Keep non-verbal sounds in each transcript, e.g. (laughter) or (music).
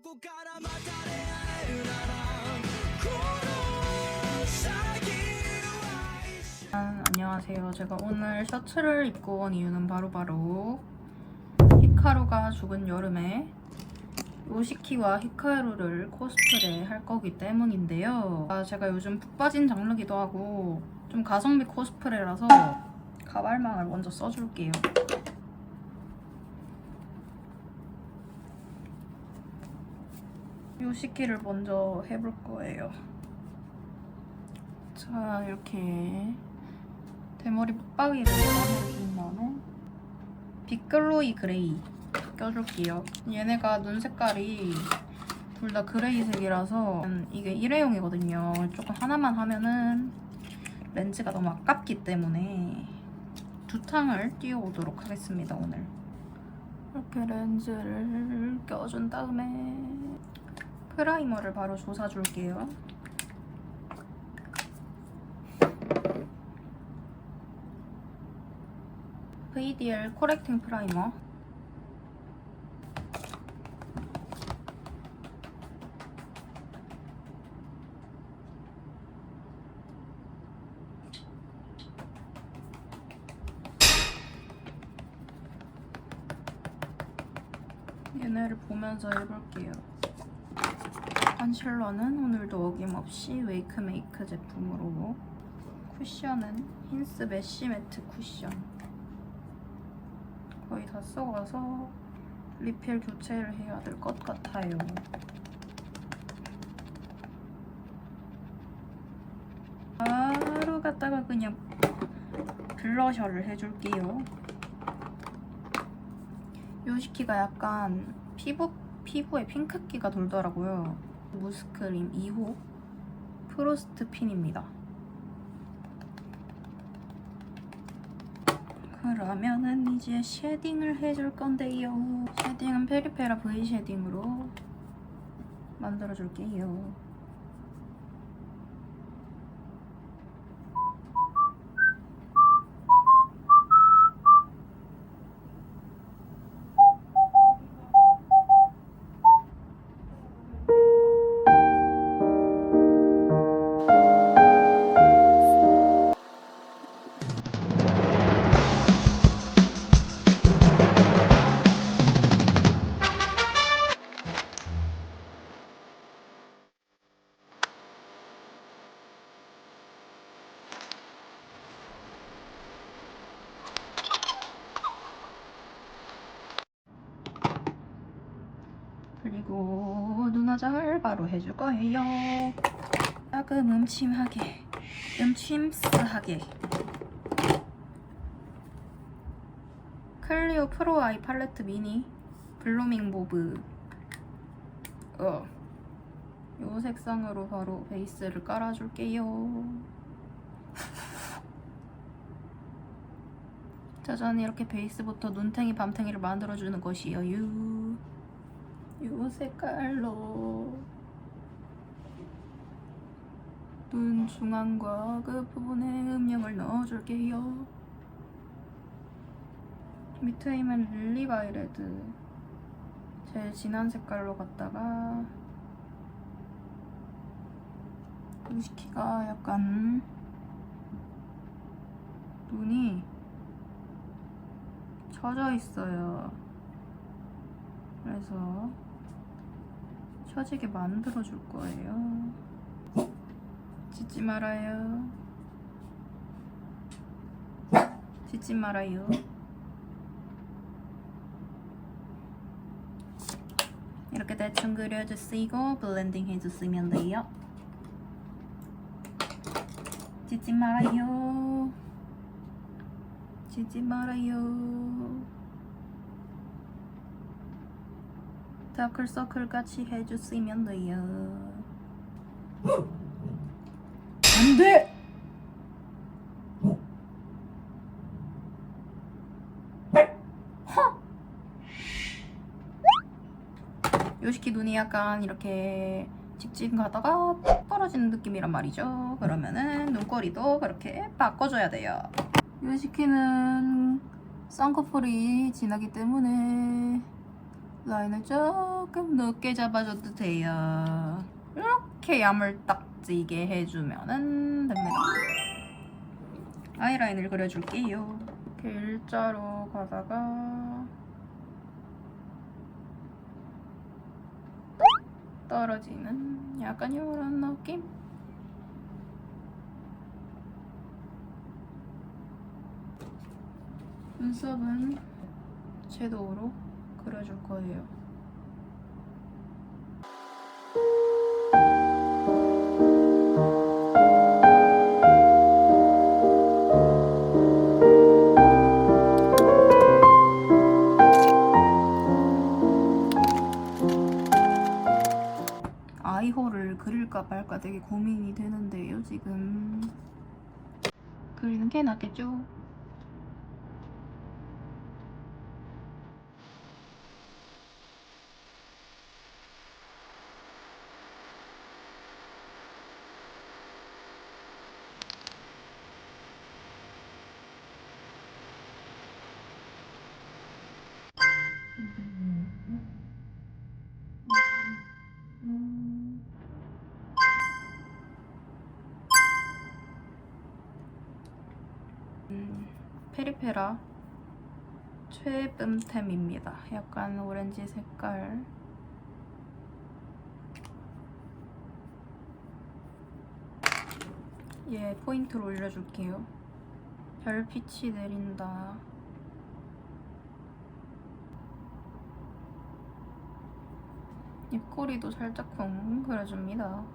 こからまた出会えるならこの先は 아, 안녕하세요. 제가 오늘 셔츠를 입고 온 이유는 바로바로 히카루가 죽은 여름에 요시키와 히카루를 코스프레 할 거기 때문인데요. 아, 제가 요즘 푹 빠진 장르기도 하고 좀 가성비 코스프레라서 가발망을 먼저 써줄게요. 요시키를 먼저 해볼 거예요. 자, 이렇게 대머리 빡빡이를 해준 다음에 빅글로이 그레이 껴줄게요. 얘네가 눈 색깔이 둘 다 그레이색이라서 이게 일회용이거든요. 조금 하나만 하면은 렌즈가 너무 아깝기 때문에 두 탕을 띄워오도록 하겠습니다, 오늘. 이렇게 렌즈를 껴준 다음에 프라이머를 바로 조사줄게요. VDL 코렉팅 프라이머 얘네를 보면서 해볼게요. 컨실러는 오늘도 어김없이 웨이크메이크 제품으로 쿠션은 힌스 메쉬 매트 쿠션 거의 다 썩어서 리필 교체를 해야 될 것 같아요. 바로 갖다가 그냥 블러셔를 해줄게요. 요시키가 약간 피부, 피부에 핑크기가 돌더라고요. 무스크림 2호 프로스트 핀입니다. 그러면은 이제 쉐딩을 해줄 건데요. 쉐딩은 페리페라 V 쉐딩으로 만들어줄게요. 그리고 눈화장을 바로 해줄 거예요. 조금 음침하게, 음침스하게. 클리오 프로 아이 팔레트 미니 블루밍 모브. 어. 요 색상으로 바로 베이스를 깔아줄게요. (laughs) 짜잔 이렇게 베이스부터 눈탱이 밤탱이를 만들어주는 것이에요. 유. 요 색깔로 눈 중앙과 그 부분에 음영을 넣어줄게요. 밑에 있는 릴리 바이 레드 제일 진한 색깔로 갔다가 무시키가 약간 눈이 처져 있어요. 그래서 처지게 만들어 줄 거예요. 짖지 말아요. 짖지 말아요. 이렇게 대충 그려주시고 블렌딩 해주시면 돼요. 짖지 말아요. 짖지 말아요. 다크서클 같이 해주시면 돼요. 안 돼! 요시키 눈이 약간 이렇게 직진 가다가 푹 떨어지는 느낌이란 말이죠. 그러면은 눈꼬리도 그렇게 바꿔줘야 돼요. 요시키는 쌍꺼풀이 진하기 때문에 라인을 조금 높게 잡아줘도 돼요. 이렇게 야물딱지게 해주면은 됩니다. 아이라인을 그려줄게요. 이렇게 일자로 가다가 떨어지는 약간 이런 느낌? 눈썹은 섀도우로 그려줄 거예요. 그릴까 말까 되게 고민이 되는데요, 지금. 그리는 게 낫겠죠? 음, 페리페라 최쁨템입니다. 약간 오렌지 색깔. 얘 포인트로 올려줄게요. 별빛이 내린다. 입꼬리도 살짝 쿵 그려줍니다.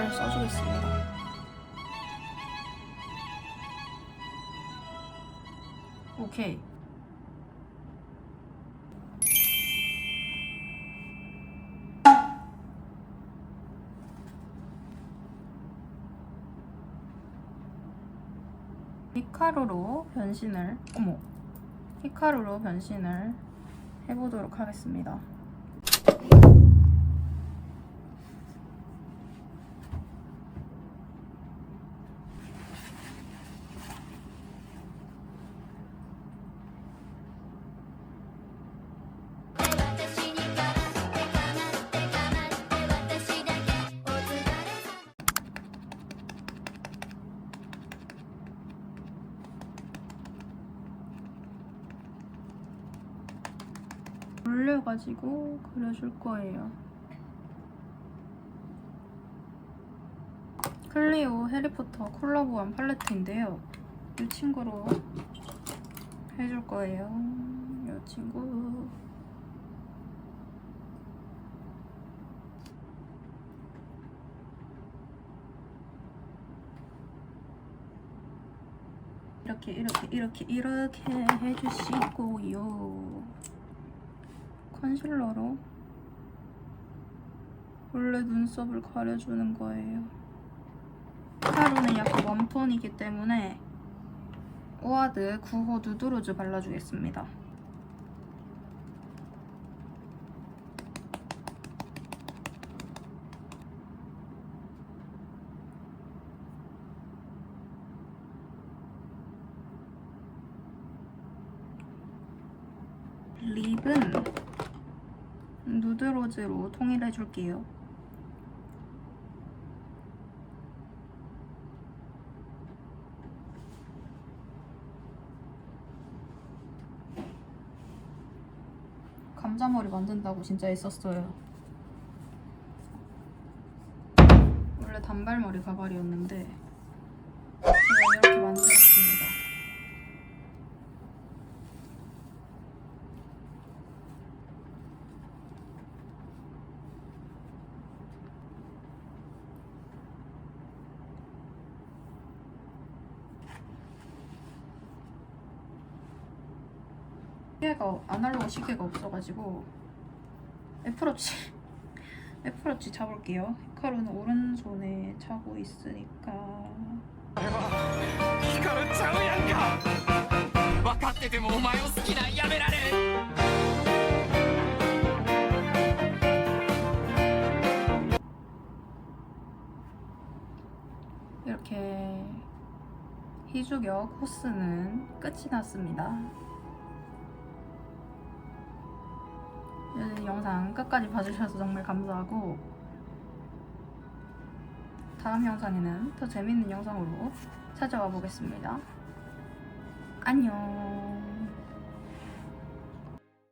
가발을 써주겠습니다. 오케이. 히카루로 변신을 어머 히카루로 변신을 해보도록 하겠습니다. 올려가지고 그려줄 거예요. 클리오 해리포터 콜라보한 팔레트인데요. 이 친구로 해줄 거예요. 이 친구. 이렇게 이렇게 이렇게 이렇게 해주시고요. 컨실러로 원래 눈썹을 가려주는 거예요. 하루는 약간 웜톤이기 때문에 오아드 9호 누드로즈 발라주겠습니다. 립은 누드로즈로 통일해 줄게요. 감자머리 만든다고 진짜 애썼어요. 원래 단발머리 가발이었는데 제가 이렇게 만들었습니다. 시계가 아날로그 시계가 없어가지고 애플워치 (laughs) 애플워치 잡을게요. 히카루는 오른손에 차고 있으니까 ヒカルちゃうやんか分かっててもお前を好きなんやめられん 이렇게 희주격 코스는 끝이 났습니다. 영상 끝까지 봐주셔서 정말 감사하고 다음 영상에는 더 재밌는 영상으로 찾아와 보겠습니다. 안녕.